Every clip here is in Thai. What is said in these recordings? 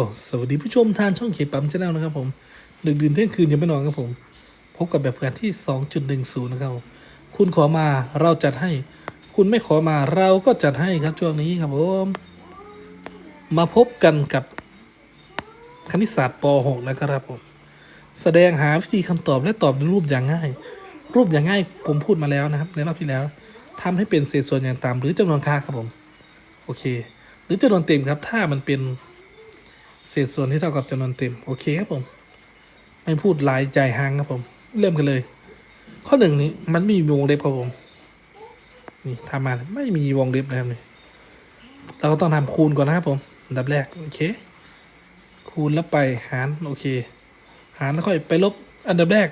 ก็สวัสดีผู้ชมทางช่องเขียนปั๊มชาแนลนะครับผมดึกดื่นเที่ยงคืนยังไม่นอนครับผม พบกับแบบฝึกหัดที่ 2.10 นะครับ คุณขอมาเราจัดให้ คุณไม่ขอมาเราก็จัดให้ครับช่วงนี้ครับผมมาพบกันกับคณิตศาสตร์ป .6 นะครับผม แสดงหาวิธีคำตอบและตอบในรูปอย่างง่าย รูปอย่างง่ายผมพูดมาแล้วนะครับ ในรอบที่แล้วทำให้เป็นเศษส่วนอย่างต่ำหรือจำนวนค่าครับผม โอเค หรือจำนวนเต็มครับ ถ้ามันเป็น เศษส่วนที่เท่ากับจำนวนเต็ม โอเคครับผม ไม่พูดหลายใจหางครับผม เริ่มกันเลย ข้อหนึ่งนี้มันไม่มีวงเล็บครับผม นี่ทำมาไม่มีวงเล็บนะครับนี่เราก็ต้องทำคูณก่อนนะครับผมอันดับแรกโอเค คูณแล้วไปหารโอเค หารแล้วค่อยไปลบอันดับแรก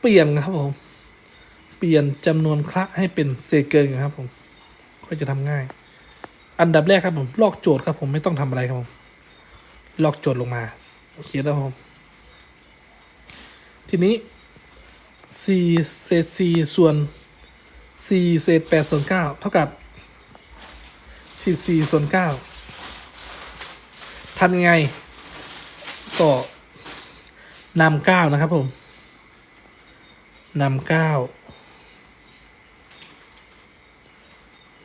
เปลี่ยนครับผม เปลี่ยนจำนวนคละให้เป็นเศษเกินครับผมค่อยจะทำง่าย อันดับแรกครับผมลอกโจทย์ครับผมไม่ต้องทำอะไรครับผม ลอกโจทย์ลงมา โอเคแล้วผม ทีนี้สี่เศษสี่ส่วนสี่เศษแปดส่วนเก้าเท่ากับสิบสี่ส่วนเก้าทำยังไง ก็นำเก้านะครับผมนำเก้า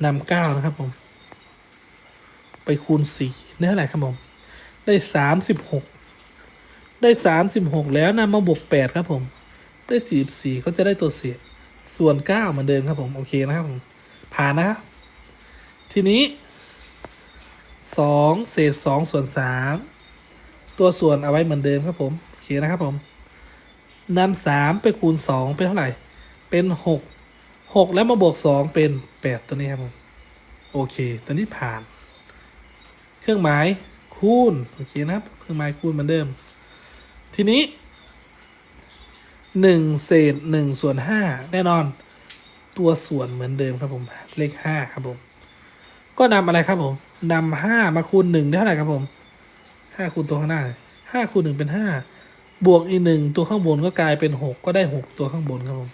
นำเก้านะครับผม ไปคูณสี่ได้เท่าไหร่ครับผม ได้สามสิบหกได้สามสิบหกแล้วนำมาบวกแปดครับผม ได้สี่สี่ก็จะได้ตัวเศษส่วนเก้าเหมือนเดิมครับผม โอเคนะครับผม ผ่านนะครับ ทีนี้สองเศษสองส่วนสามตัวส่วนเอาไว้เหมือนเดิมครับผม โอเคนะครับผมนำสามไปคูณสองเป็นเท่าไหร่ เป็นหกหกแล้วมาบวกสองเป็นแปดตัวนี้ครับผม โอเค ตัวนี้ผ่าน เครื่องหมาย คูณโอเคนะครับเครื่องหมายคูณเหมือนเดิม ทีนี้หนึ่งเศษหนึ่งส่วนห้าแน่นอนตัวส่วนเหมือนเดิมครับผมเลขห้าครับผม ก็นำอะไรครับผมนำห้ามาคูณหนึ่งได้เท่าไหร่ครับผมห้าคูณตัวข้างหน้าห้าคูณหนึ่งเป็นห้าบวกอีกหนึ่งตัวข้างบนก็กลายเป็นหกก็ได้หกตัวข้างบนครับผม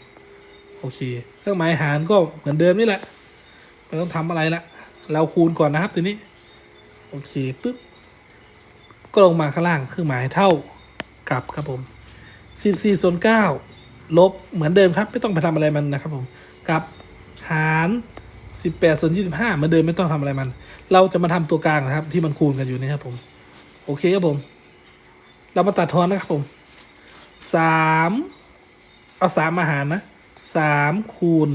โอเคเครื่องหมายหารก็เหมือนเดิมนี่แหละไม่ต้องทำอะไรละเราคูณก่อนนะครับทีนี้ โอเคปุ๊บ ก็ลงมาข้างล่างเครื่องหมายเท่ากับครับผม 14ส่วน9ลบเหมือนเดิมครับ ไม่ต้องไปทำอะไรมันนะครับผมกับหาร 18ส่วน25เหมือนเดิมไม่ต้องทำอะไรมัน เราจะมาทำตัวกลางนะครับ ที่มันคูณกันอยู่นี่ครับผมโอเคครับผม เรามาตัดทอนนะครับผมสามเอาสามมาหารนะสามคูณ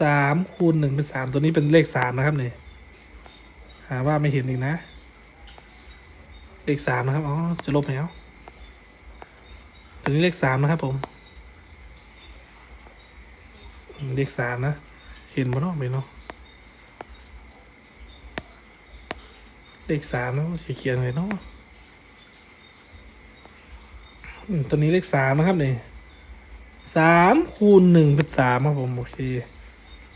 สามคูณหนึ่งเป็นสามตัวนี้เป็นเลขสามนะครับเนี่ยหาว่าไม่เห็นอีกนะ เลขสามนะครับ อ๋อ จะลบแล้วตัวนี้เลขสามนะครับผม เลขสามนะ เห็นบ่เนาะไม่เนาะ เลขสามนะเขียนเลยเนาะตัวนี้เลขสามนะครับเนี่ยสามคูณหนึ่งเป็นสามครับผม โอเค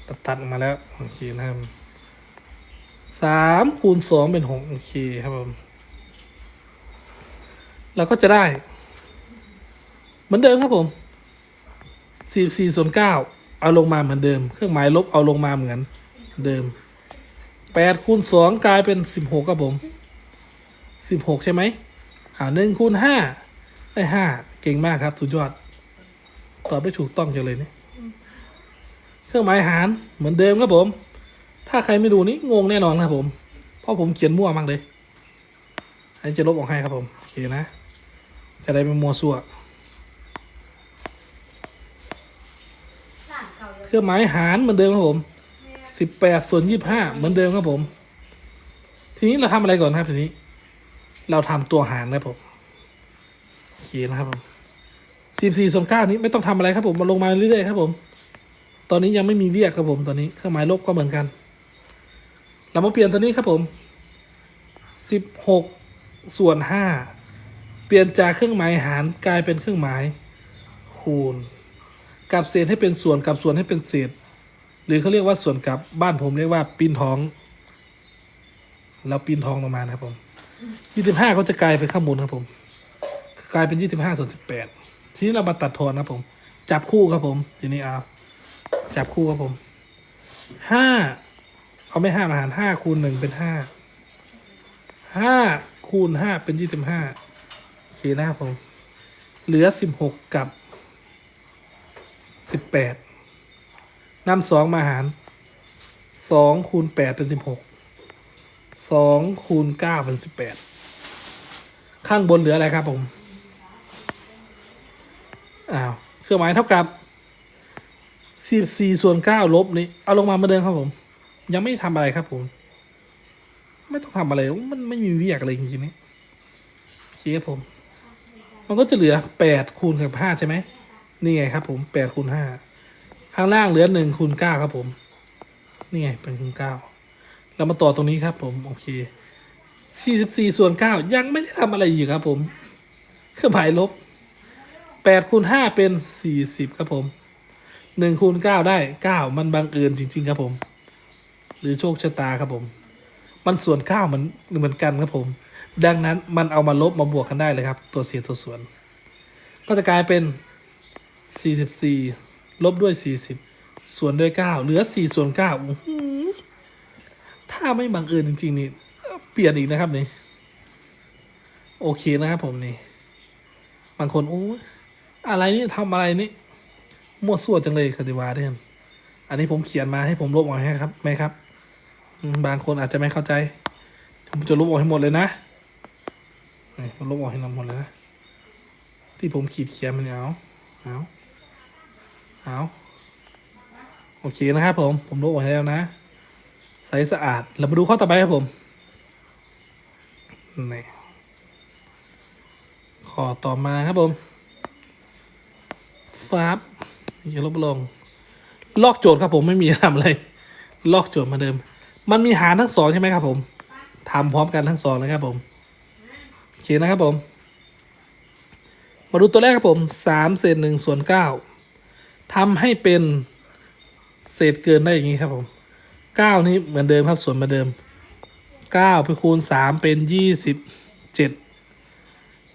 ตัดตัดมาแล้ว โอเคนะครับสามคูณสองเป็นหกโอเคครับผม เราก็จะได้ เหมือนเดิมครับผมสี่สี่ส่วนเก้าเอาลงมาเหมือนเดิม เครื่องหมายลบเอาลงมาเหมือนเดิมแปดคูณสองกลายเป็นสิบหกครับผมสิบหกใช่ไหมอ่าหนึ่งคูณห้าได้ห้าเก่งมากครับ สุดยอด ตอบได้ถูกต้องจังเลยเนี่ยเครื่องหมายหารเหมือนเดิมครับผม ถ้าใครไม่ดูนี่งงแน่นอนครับผม เพราะผมเขียนมั่วมากเลยอันนี้จะลบออกให้ครับผม โอเคนะ จะได้ไม่มัวซั่วเครื่องหมายหารเหมือนเดิมครับผมสิบแปดส่วนยี่ห้าเหมือนเดิมครับผม ทีนี้เราทำอะไรก่อนครับทีนี้ เราทำตัวหารนะครับผมโอเคนะครับผมสิบสี่ส่วนเก้านี้ไม่ต้องทำอะไรครับผมมาลงมาเรื่อยๆครับผม ตอนนี้ยังไม่มีเรียกครับผมตอนนี้เครื่องหมายลบก็เหมือนกัน เรามาเปลี่ยนตัวนี้ครับผมสิบหกส่วนห้า เปลี่ยนจากเครื่องหมายหารกลายเป็นเครื่องหมายคูณกับเศษให้เป็นส่วนกับส่วนให้เป็นเศษ หรือเขาเรียกว่าส่วนกับบ้านผมเรียกว่าปีนท้องเราปีนท้องลงมานะครับผมยี่สิบห้าก็จะกลายเป็นข้างบนครับผม กลายเป็นยี่สิบห้าส่วนสิบแปดทีนี้เรามาตัดทอนนะครับผม จับคู่ครับผมทีนี้เอาจับคู่ครับผมห้าเอาไม่ห้ามาหารห้าคูณหนึ่งเป็นห้าห้าคูณห้าเป็นยี่สิบห้า เคนะครับผม เหลือสิบหกกับสิบแปดนำสองมาหารสองคูณแปดเป็นสิบหกสองคูณเก้าเป็นสิบแปดข้างบนเหลืออะไรครับผมอ้าวเครื่องหมายเท่ากับสิบสี่ส่วนเก้าลบนี่เอาลงมาเหมาเดิมครับผม ยังไม่ทำอะไรครับผม ไม่ต้องทำอะไรมันไม่มีวิยากอะไรจริงๆนี่โอเคครับผม มันก็จะเหลือแปดคูณกับห้าใช่ไหมนี่ไงครับ ผมแปดคูณห้าข้างล่างเหลือหนึ่งคูณเก้าครับผม นี่ไงเป็นคูณเก้าเรามาต่อตรงนี้ครับ ผมโอเคสี่สิบสี่ส่วนเก้ายังไม่ได้ทำอะไรอยู่ครับ ผมเครื่องหมายลบแปดคูณห้าเป็นสี่สิบครับผมหนึ่งคูณเก้าได้เก้ามันบังเอิญจริง ๆ ครับผม หรือโชคชะตาครับผม มันส่วนเก้ามือนเหมือนกันครับผม ดังนั้นมันเอามาลบมาบวกกันได้เลยครับ ตัวเศษตัวส่วน ก็จะกลายเป็นสี่สิบสี่ลบด้วยสี่สิบส่วนด้วยเก้าเหลือสี่ส่วนเก้าถ้าไม่บังเอิญจริง ๆ นี่ เปลี่ยนอีกนะครับนี่ โอเคนะครับผมนี่ บางคนโอ้อะไรนี่ทำอะไรนี่ มั่วซั่วจังเลยคติวาเนี่ยอันนี้ผมเขียนมาให้ผมลบออกให้ครับไหมครับ บางคนอาจจะไม่เข้าใจ ผมจะลบออกให้หมดเลยนะ นี่ผมลบออกให้หมดเลยนะที่ผมขีดเขียนมันเอาเอาเอาโอเคนะครับผม ผมลบออกให้แล้วนะใสสะอาด เรามาดูข้อต่อไปครับผมนี่ข้อต่อมาครับผมฟับอย่าลบลง ลอกโจทย์ครับผมไม่มีทำอะไร ลอกโจทย์มาเดิม มันมีหารทั้งสองใช่ไหมครับผมทำพร้อมกันทั้งสองนะครับผม โอเคนะครับผม มาดูตัวแรกครับผมสามเศษหนึ่งส่วนเก้าทำให้เป็นเศษเกินได้อย่างนี้ครับผมเก้านี้เหมือนเดิมครับส่วนเหมือนเดิมเก้าไปคูณสามเป็นยี่สิบเจ็ด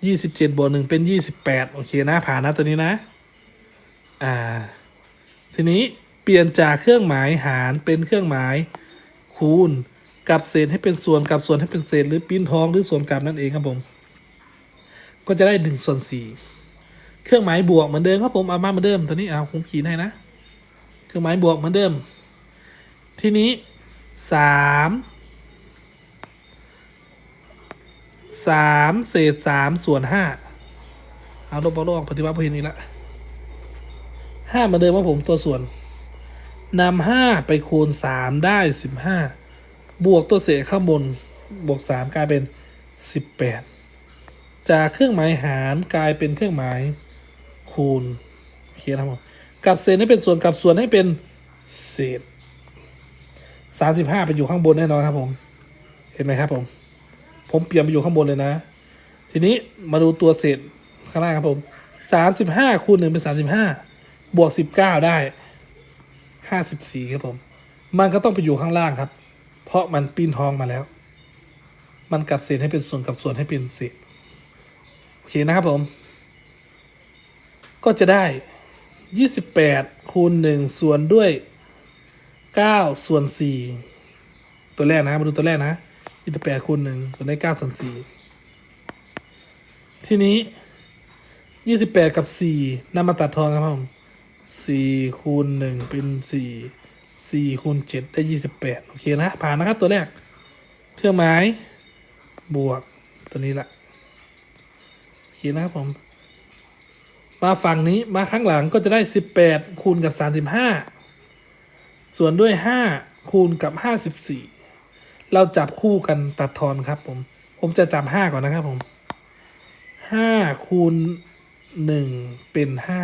ยี่สิบเจ็ดบวกหนึ่งเป็นยี่สิบแปดโอเคนะผ่านนะตัวนี้นะ อ่า ทีนี้เปลี่ยนจากเครื่องหมายหารเป็นเครื่องหมายคูณกับเศษให้เป็นส่วนกับส่วนให้เป็นเศษหรือปิ้นทองหรือส่วนกลับนั่นเองครับผม ก็จะได้หนึ่งส่วนสี่เครื่องหมายบวกเหมือนเดิมครับผมเอามาเหมือนเดิมตัวนี้เอาผมขีดให้นะ เครื่องหมายบวกเหมือนเดิม ทีนี้สามสามเศษสามส่วนห้าเอาลบเอาลบออกปฏิวัติพอเห็นอีกละห้าเหมือนเดิมว่าผมตัวส่วนนำห้าไปคูณสามได้สิบห้าบวกตัวเศษข้างบนบวกสามกลายเป็นสิบแปด จากเครื่องหมายหารกลายเป็นเครื่องหมายคูณเขียนครับผมกับเศษให้เป็นส่วนกับส่วนให้เป็นเศษสามสิบห้าไปอยู่ข้างบนแน่นอนครับ ผม เห็นไหมครับ ผม ผมเปลี่ยนไปอยู่ข้างบนเลยนะ ทีนี้มาดูตัวเศษข้างล่างครับผมสามสิบห้าคูณหนึ่งเป็นสามสิบห้าบวกสิบเก้าได้ห้าสิบสี่ครับผม มันก็ต้องไปอยู่ข้างล่างครับ เพราะมันปีนทองมาแล้ว มันกลับเศษให้เป็นส่วนกับส่วนให้เป็นเศษ อเคนะครับผม ก็จะได้ยี่สิบแปดคูณหนึ่งส่วนด้วยเก้าส่วนสี่ตัวแรกนะ มาดูตัวแรกนะยี่สิบแปดคูณหนึ่งส่วนได้เก้าส่วนสี่ทีนี้ยี่สิบแปดกับสี่นำมาตัดทอนครับผมสี่คูณหนึ่งเป็นสี่สี่คูณเจ็ดได้ยี่สิบแปดโอเค นะ ผ่าน นะครับ ตัวแรก เครื่องหมาย บวก ตัวนี้ละ โอเคนะครับผม มาฝั่งนี้มาข้างหลังก็จะได้สิบแปดคูณกับสามสิบห้าส่วนด้วยห้าคูณกับห้าสิบสี่เราจับคู่กันตัดทอนครับ ผม ผมจะจับห้าก่อนนะครับผมห้าคูณหนึ่งเป็นห้า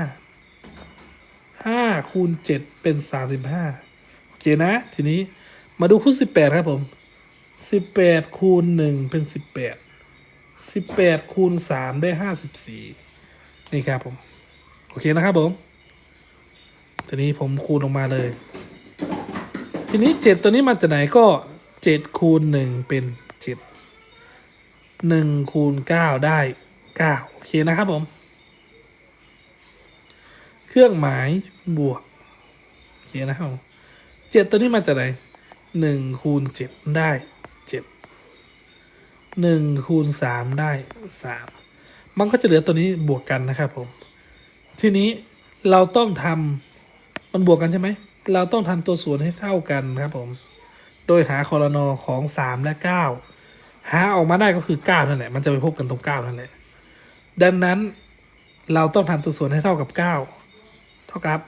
ห้าคูณเจ็ดเป็นสามสิบห้าโอเคนะ ทีนี้มาดูคูณสิบแปดครับผมสิบแปดคูณหนึ่งเป็นสิบแปด สิบแปดคูณสามได้ห้าสิบสี่นี่ครับผม โอเคนะครับผมทีนี้ผมคูณออกมาเลย ทีนี้เจ็ดตัวนี้มาจากไหนก็เจ็ดคูณหนึ่งเป็นเจ็ดหนึ่งคูณเก้าได้เก้าโอเคนะครับผม เครื่องหมายบวกโอเคนะครับเจ็ดตัวนี้มาจากไหนหนึ่งคูณเจ็ดได้เจ็ด หนึ่งคูณสามได้สามมันก็จะเหลือตัวนี้บวกกันนะครับผม ทีนี้เราต้องทำมันบวกกันใช่ไหม เราต้องทำตัวส่วนให้เท่ากันครับผม โดยหาคอรนอของสามและเก้าหาออกมาได้ก็คือเก้านั่นแหละ มันจะไปพบกันตรงเก้านั่นแหละ ดังนั้นเราต้องทำตัวส่วนให้เท่ากับเก้าเท่ากับ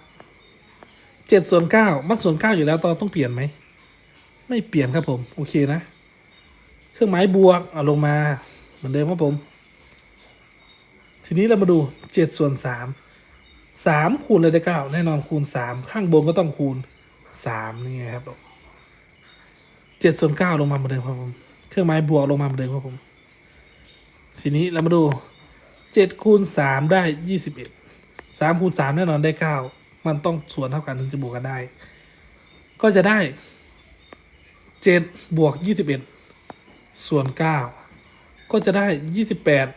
เจ็ดส่วนเก้ามันส่วนเก้าอยู่แล้วตอนต้องเปลี่ยนไหม ไม่เปลี่ยนครับผม โอเคนะ เครื่องหมายบวกเอาลงมาเหมือนเดิมครับผม ทีนี้เรามาดูเจ็ดส่วนสามสามคูณเลยได้เก้าแน่นอนคูณสามข้างบนก็ต้องคูณสามนี่ไงครับผมเจ็ดส่วนเก้าลงมาเหมือนเดิมครับผมเครื่องหมายบวกลงมาเหมือนเดิมครับผม ทีนี้เรามาดูเจ็ดคูณสามได้ยี่สิบเอ็ดสามคูณสามแน่นอนได้เก้ามันต้องส่วนเท่ากันถึงจะบวกกันได้ ก็จะได้เจ็ดบวกยี่สิบเอ็ด ส่วนเก้าก็จะได้ยี่สิบแปด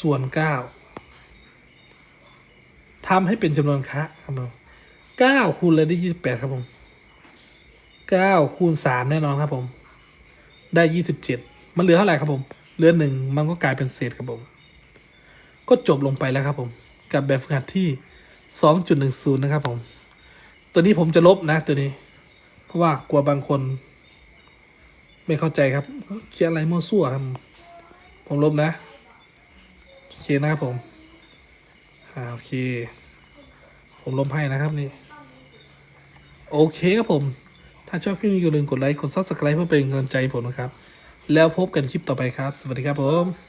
ส่วนเก้าทำให้เป็นจำนวนคะครับผมเก้าคูณเลยได้ยี่สิบแปดครับผมเก้าคูณสามแน่นอนครับผม ได้ยี่สิบเจ็ดมันเหลือเท่าไหร่ครับผม เหลือหนึ่งมันก็กลายเป็นเศษครับผม ก็จบลงไปแล้วครับผม กับแบบฝึกหัดที่สองจุดหนึ่งศูนย์นะครับผม ตัวนี้ผมจะลบนะตัวนี้ เพราะว่ากลัวบางคน ไม่เข้าใจครับเขียนอะไรมั่วซั่วครับ ผมลบนะ โอเคนะครับผมอ่าโอเค ผมลบให้นะครับนี่ โอเคครับผม ถ้าชอบคลิปนี้อย่าลืมกดไลค์ กด subscribe เพื่อเป็นกำลังใจผมนะครับ แล้วพบกันคลิปต่อไปครับ สวัสดีครับผม